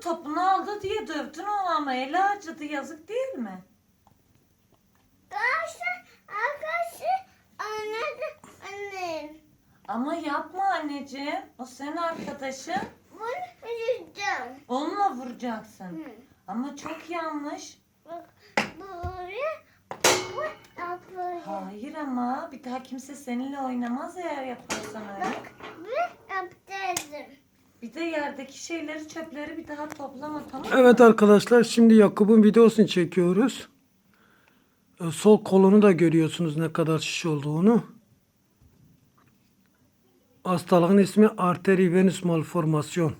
topunu aldı diye dövdün onu ama eli acıdı yazık değil mi? Arkadaşlar, arkadaşlar, anne de annem. Ama yapma anneciğim. O senin arkadaşın. Bunu üzüldüm. Onunla vuracaksın. Hı. Ama çok yanlış. Bak, böyle, bu yapıyor. Hayır ama bir daha kimse seninle oynamaz eğer yaparsan öyle. Bu yaptırdım. Bir de yerdeki şeyleri çöpleri bir daha toplama tamam mı? Evet arkadaşlar şimdi Yakup'un videosunu çekiyoruz. Ee, Sol kolunu da görüyorsunuz ne kadar şiş olduğunu. Hastalığın ismi arteri venous malformasyon.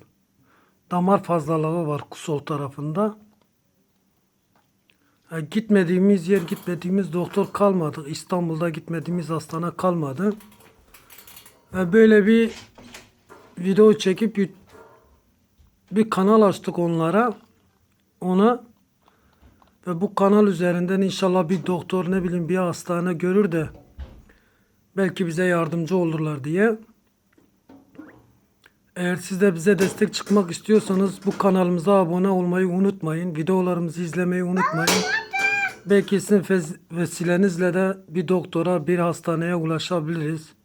Damar fazlalığı var sol tarafında. Ha, gitmediğimiz yer gitmediğimiz doktor kalmadı. İstanbul'da gitmediğimiz hastane kalmadı. Ve böyle bir video çekip bir kanal açtık onlara. Ona ve bu kanal üzerinden inşallah bir doktor ne bileyim bir hastane görür de belki bize yardımcı olurlar diye. Eğer siz de bize destek çıkmak istiyorsanız bu kanalımıza abone olmayı unutmayın. Videolarımızı izlemeyi unutmayın. Belki sizin vesilenizle de bir doktora, bir hastaneye ulaşabiliriz.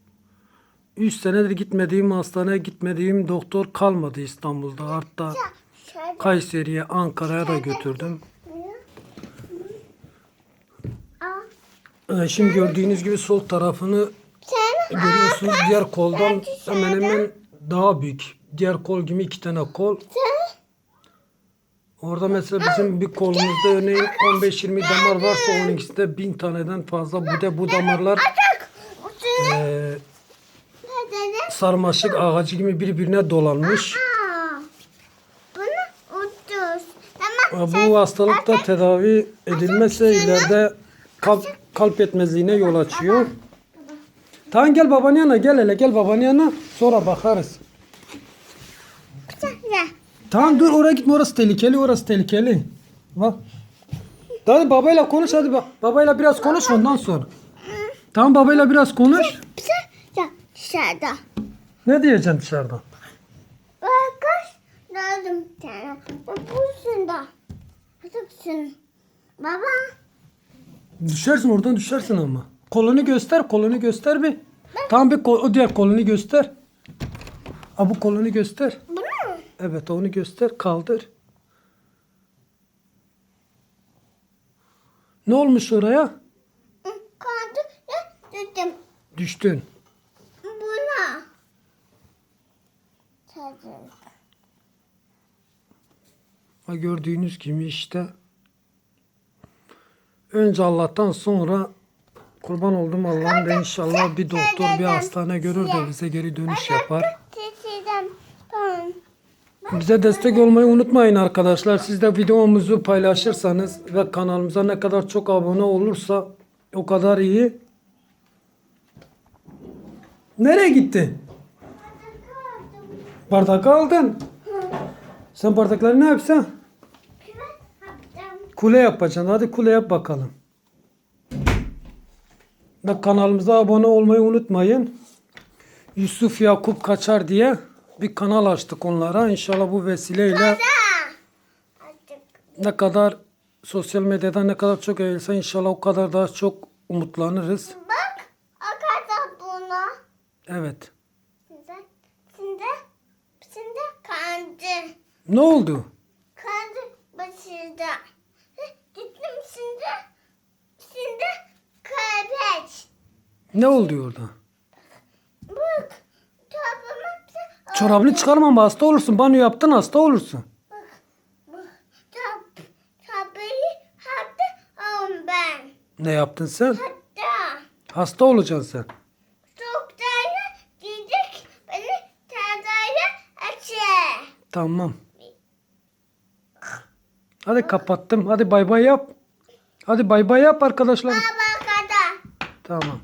3 senedir gitmediğim hastaneye gitmediğim doktor kalmadı İstanbul'da. Hatta. Kayseri'ye, Ankara'ya da götürdüm. Ee, Şimdi gördüğünüz gibi sol tarafını görüyorsunuz. Diğer koldan hemen hemen daha büyük. Diğer kol gibi iki tane kol. Orada mesela bizim bir kolumuzda örneğin 15-20 damar varsa onun ikisi de 1000 taneden fazla. Bu da bu damarlar. Sarmaşık ağacı gibi birbirine dolanmış. Aa, bunu ucuz. Tamam. Bu hastalıkta tedavi edilmezse ileride kalp, kalp yetmezliğine yol açıyor. Tamam gel babanın yanına gel hele gel babanın yanına sonra bakarız. Tamam dur oraya gitme orası tehlikeli orası tehlikeli. Bak. Hadi babayla konuş hadi bak. Babayla biraz konuş ondan sonra. Tamam babayla biraz konuş. Sen gel. Dışarıda. Ne diyeceksin dışarıda? Arkadaş gördüm bir tane. Bu da. Hadi Baba. Düşersin oradan düşersin ama. Kolunu göster kolunu göster bir. Tamam bir kol, o diğer kolunu göster. Ha bu kolunu göster. Bunu mu? Evet onu göster kaldır. Ne olmuş oraya? Kaldı. Dedim. Düştün. Buna. Tadı. Ha gördüğünüz gibi işte. Önce Allah'tan sonra kurban oldum Allah'ım da inşallah bir doktor bir hastane görür de bize geri dönüş yapar. Bize destek olmayı unutmayın arkadaşlar. Siz de videomuzu paylaşırsanız ve kanalımıza ne kadar çok abone olursa o kadar iyi. Nereye gitti? Bardak aldın. Sen bardakları ne yapsan? Kule yapacaksın. Hadi kule yap bakalım. Ve kanalımıza abone olmayı unutmayın. Yusuf Yakup Kaçar diye bir kanal açtık onlara. İnşallah bu vesileyle ne kadar sosyal medyada ne kadar çok yayılsa inşallah o kadar daha çok umutlanırız. Bak. Arkadaşlar buna. Evet. Şimdi. Şimdi. Kandı. Ne oldu? Kandı başında. Gittim şimdi. Şimdi kaybet. Ne oldu orada? Bak. Topumu Çorabını çıkarma ama hasta olursun. Banyo yaptın hasta olursun. Ne yaptın sen? Hatta Hasta olacaksın sen. doktora gidecek beni tedavi açı. Tamam. Hadi kapattım. Hadi bay bay yap. Hadi bay bay yap arkadaşlar. Baba kadar. Tamam.